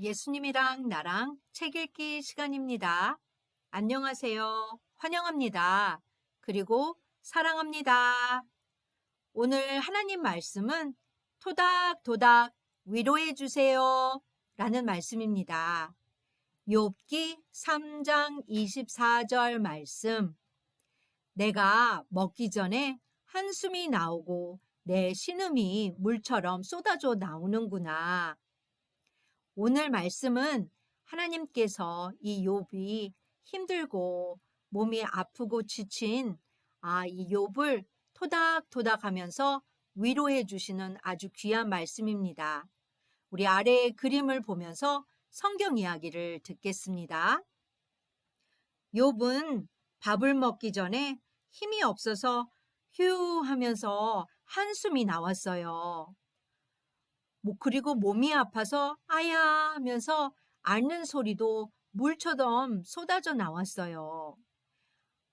예수님이랑 나랑 책 읽기 시간입니다. 안녕하세요. 환영합니다. 그리고 사랑합니다. 오늘 하나님 말씀은 토닥토닥 위로해 주세요. 라는 말씀입니다. 욥기 3장 24절 말씀. 내가 먹기 전에 한숨이 나오고 내 신음이 물처럼 쏟아져 나오는구나. 오늘 말씀은 하나님께서 이 욥이 힘들고 몸이 아프고 지친 아, 이 욥을 토닥토닥 하면서 위로해 주시는 아주 귀한 말씀입니다. 우리 아래의 그림을 보면서 성경 이야기를 듣겠습니다. 욥은 밥을 먹기 전에 힘이 없어서 휴 하면서 한숨이 나왔어요. 뭐 그리고 몸이 아파서 아야 하면서 앓는 소리도 물처럼 쏟아져 나왔어요.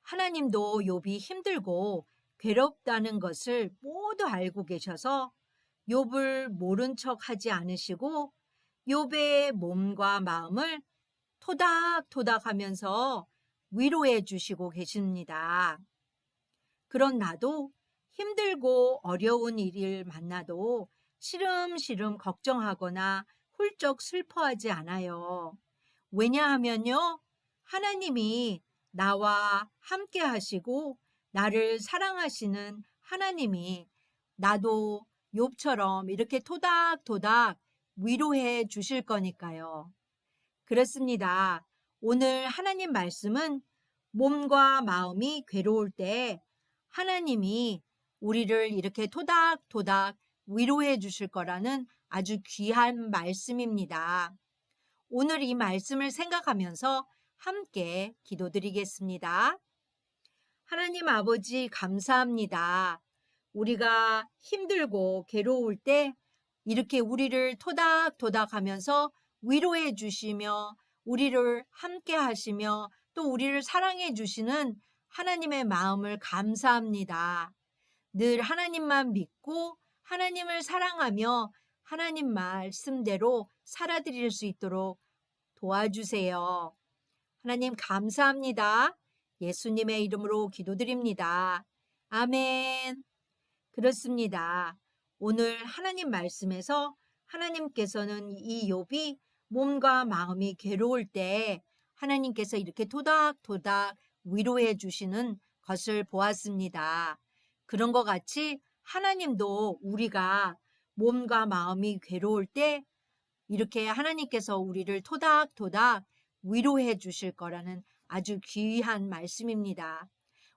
하나님도 욥이 힘들고 괴롭다는 것을 모두 알고 계셔서 욥을 모른 척 하지 않으시고 욥의 몸과 마음을 토닥토닥 하면서 위로해 주시고 계십니다. 그런 나도 힘들고 어려운 일을 만나도 시름시름 걱정하거나 훌쩍 슬퍼하지 않아요. 왜냐하면요, 하나님이 나와 함께 하시고 나를 사랑하시는 하나님이 나도 욥처럼 이렇게 토닥토닥 위로해 주실 거니까요. 그렇습니다. 오늘 하나님 말씀은 몸과 마음이 괴로울 때 하나님이 우리를 이렇게 토닥토닥 위로해 주실 거라는 아주 귀한 말씀입니다. 오늘 이 말씀을 생각하면서 함께 기도드리겠습니다. 하나님 아버지 감사합니다. 우리가 힘들고 괴로울 때 이렇게 우리를 토닥토닥 하면서 위로해 주시며 우리를 함께 하시며 또 우리를 사랑해 주시는 하나님의 마음을 감사합니다. 늘 하나님만 믿고 하나님을 사랑하며 하나님 말씀대로 살아드릴 수 있도록 도와주세요. 하나님 감사합니다. 예수님의 이름으로 기도드립니다. 아멘. 그렇습니다. 오늘 하나님 말씀에서 하나님께서는 이 욥이 몸과 마음이 괴로울 때 하나님께서 이렇게 토닥토닥 위로해 주시는 것을 보았습니다. 그런 것 같이 하나님도 우리가 몸과 마음이 괴로울 때 이렇게 하나님께서 우리를 토닥토닥 위로해 주실 거라는 아주 귀한 말씀입니다.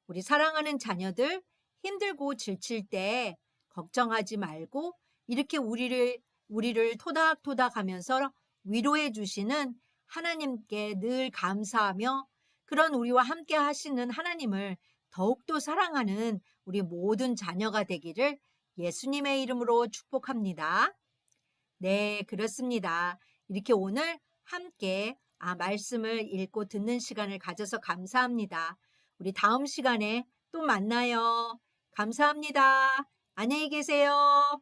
우리 사랑하는 자녀들 힘들고 지칠 때 걱정하지 말고 이렇게 우리를 우리를 토닥토닥 하면서 위로해 주시는 하나님께 늘 감사하며 그런 우리와 함께 하시는 하나님을 더욱더 사랑하는 우리 모든 자녀가 되기를 예수님의 이름으로 축복합니다. 네, 그렇습니다. 이렇게 오늘 함께 아, 말씀을 읽고 듣는 시간을 가져서 감사합니다. 우리 다음 시간에 또 만나요. 감사합니다. 안녕히 계세요.